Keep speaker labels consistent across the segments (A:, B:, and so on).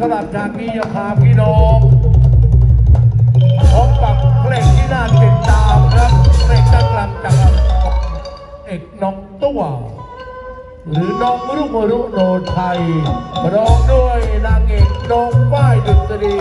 A: สลับจากนี้จะพาพี่น้องพบกับเพลงที่น่าติดตามครับเพลงตั้งลำจากเอกน้องตัวหรือน้องรุ่งรุ่งโนไทยร้องด้วยนางเอกน้องป้ายดุษฎี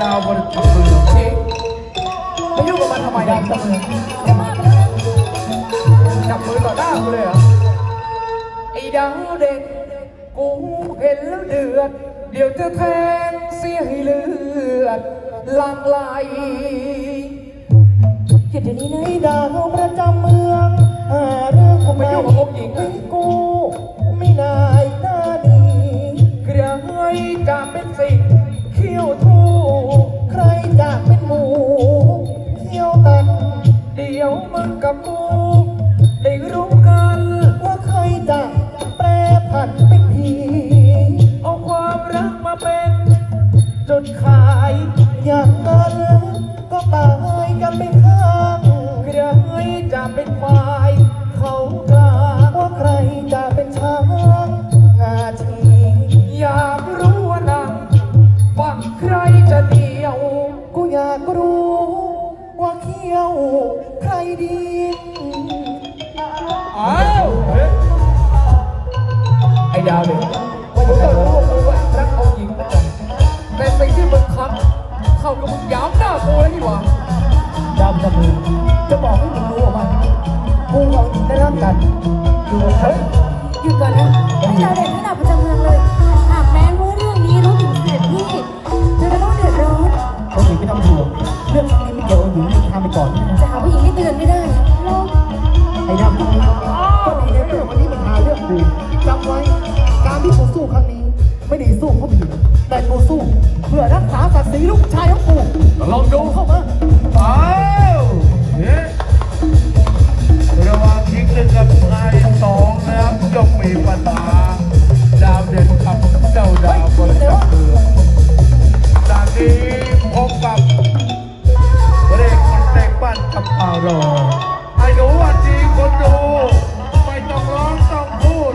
B: ดาวบนกับมื
C: อเอ๊ะ
B: ไป
C: ยุ่
B: งกับมัน
A: ทำไม
B: ดา
A: วกับ
B: มือ
A: จับมือต่อหน้ากูเลยเหรอไอ้ดาวเด็กกูเห็นแล้วเดือด เดี๋ยวจะแทงเสียให้เลือดหลั่งไหล
C: หยุดเดี๋ยวนี้
B: ในดาวประจำเมืองหาเรื่องทำไม
A: ถึงกู
B: ไม่นายหน้าดี
A: ใค
B: รจจับ dia uma
A: capô อ้ดาวเนี่ยกู
B: ก็รู้ว่า
D: มึงว่ารักองค์หญิงเหมือนกันแต่สิ่งที่มึงทำเข้ากับมึงหยามหน้ากูแล้วนี่หว่า
A: ดาวจะมือจะบอกให้มึงรู้ว่ากูกับหญิงได้รักกันอยู่กับเธอ
C: หยุดก่อนนะให้เราเด็กระดับประจำเมืองเลยหากแม้ว่าเรื่องนี้รู้ถึงเสด็จพี่เธอจะต้องเดือดร้อน
A: องค์หญิงไม่ต้องห่วงเรื่องนี้ไม่เกี่ยวกับองค์หญิงทำไปก่อน
D: มมีปัญหาดาวเด่นกับเจ้าดาวบนจับเรือจากนี้พบกับเรกคนเตกบ้านกับอารอไอ้หนูวันดีคนดูไม่ต้องร้องต้องพูด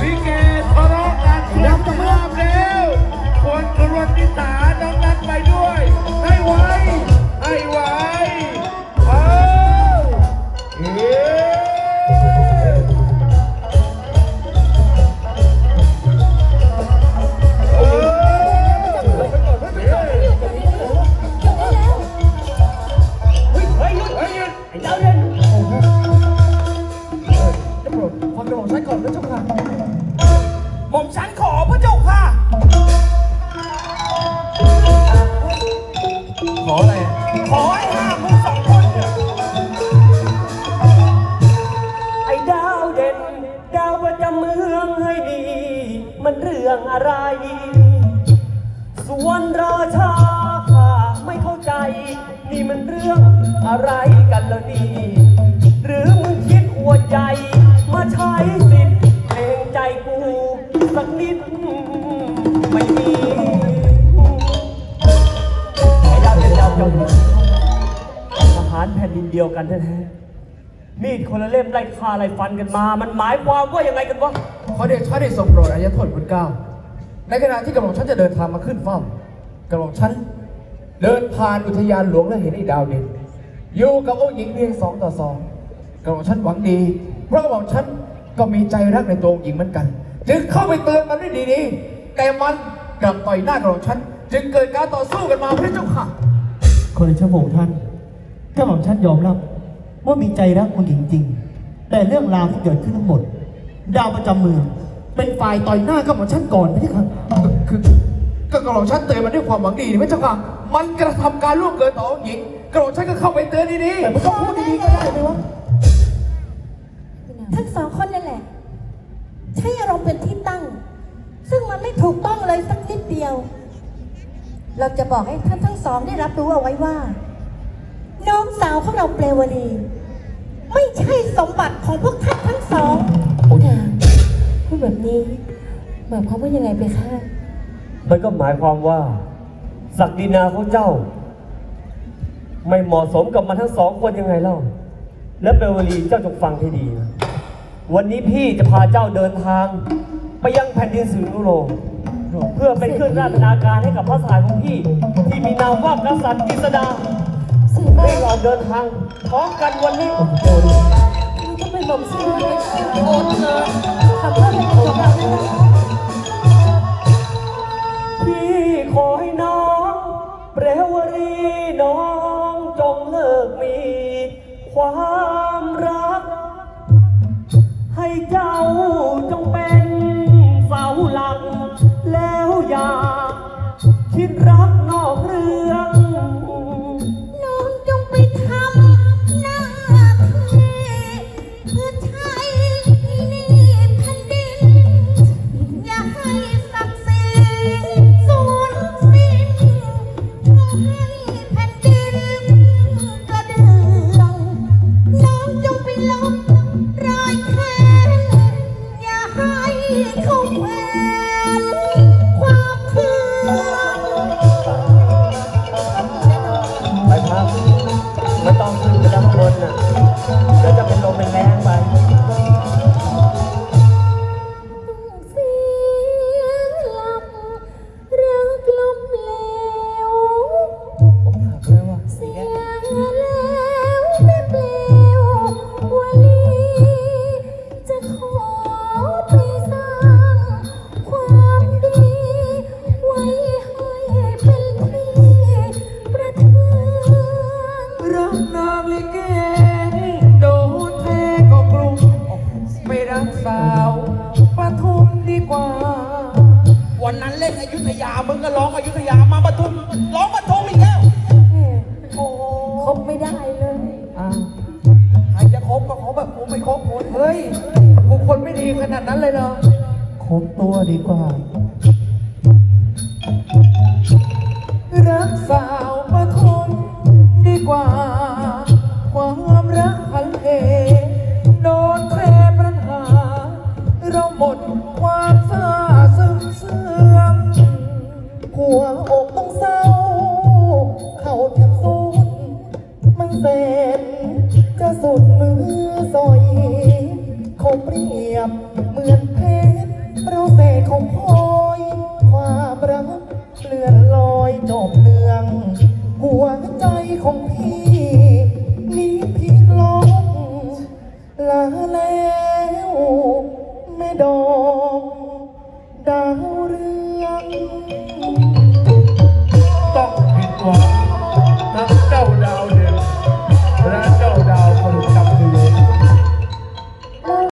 D: ลิเกทะเลาะกันทุกรอบแล้วคนกรวนนิสา
A: โปรดฟังกระบอกฉันก่อนนะเจ้าค่ะ
D: หม่อมฉันขอพระเจ้าค่ะ ขออะไรอะขอให้ห้ามมึงสองคนเนี่ย
E: ไอ้ดาวเด่น ดาวประจำเมืองให้ดี มันเรื่องอะไร ส่วนราชาข้าไม่เข้าใจ นี่มันเรื่องอะไรกันล่ะนี่ หรือมึงคิดอวดใหญ่มาใช้สิทธิ์เองใจกูสักนิด ไม่มีไอ้ดาวเด่นดาวจงทหารแผ่นดินเดียวกันแท้ๆมีดคนละเล่มไล่ฆ่าไล่ฟันกันมา มันหมายความว่ายังไงกันวะ
D: ขอเดชะได้ทรงโปรดอายทนพุทธเก้า ในขณะที่กระหม่อมฉันจะเดินทางมาขึ้นเฝ้ากระหม่อมฉันเดินผ่านอุทยานหลวงและเห็นไอ้ดาวเด่นอยู่กับองค์หญิงเพียงสองต่อสอง กระหม่อมฉันหวังดี เพราะกระหม่อมฉันก็มีใจรักในตัวองค์หญิงเหมือนกัน จึงเข้าไปเตือนมันด้วยดีๆแต่มันกลับต่อยหน้ากระหม่อมฉันจึงเกิดการต่อสู้กันมาพระเจ้าค่ะ
A: คนในชั่วโมงท่านเจ้าของฉันยอมรับ ว่ามีใจรักองค์หญิงจริง แต่เรื่องราวที่เกิดขึ้นทั้งหมด ดาวประจำเมืองเป็นฝ่ายต่อยหน้ากับหมอฉันก่อนไม่ใช่ครับ
D: คือก็กระหม่อมฉันเตือนมันด้วยความหวังดีนี่พระเจ้าค่ะ มันกระทำการล่วงเกินต่อองค์หญิง กระหม่อมฉันก็เข้าไปเตือนดีๆ
A: แต่มันก็พูดดีๆก็ได้ไหมวะ
F: ทั้งสองคนนั่นแหละ ใช้อารมณ์เป็นที่ตั้ง ซึ่งมันไม่ถูกต้องเลยสักนิดเดียว เราจะบอกให้ท่านทั้งสองได้รับรู้เอาไว้ว่า น้องสาวของเราเปลวลีไม่ใช่สมบัติของพวกท่านทั้งสอง
C: นางพูดแบบนี้หมายความว่ายังไงไปคะ
E: มันก็หมายความว่าศักดินาของเจ้า ไม่เหมาะสมกับมันทั้งสองคนยังไงเล่า และเบลวลีเจ้าจงฟังให้ดีนะ วันนี้พี่จะพาเจ้าเดินทาง ไปยังแผ่นดินสิงห์นุโรเพื่อเป็นเครื่องราชนาการให้กับพระสหายของพี่ ที่มีนามว่ากษัตริย์กฤษดา
C: เสด็จแม่
E: ให้เราเดินทางพร้อมกันวันนี้
C: ก็เป็นลมเสียเลยโอนเลยทำเพื่อเป็นของเรา
E: พี่ขอให้น้องเปรวรีน้องจงเลิกมีความ อยุ
G: ธยามาปทุมร้องปทุมอีกแล้ว
C: ครบไม่ได้เลย
D: อะ
G: จะครบก็ขบแบบกูไม่ครบคน
D: เฮ้ยกูคนไม่ดีขนาดนั้นเลยเหรอ
A: ค
D: ร
A: บตัวดีกว่า 空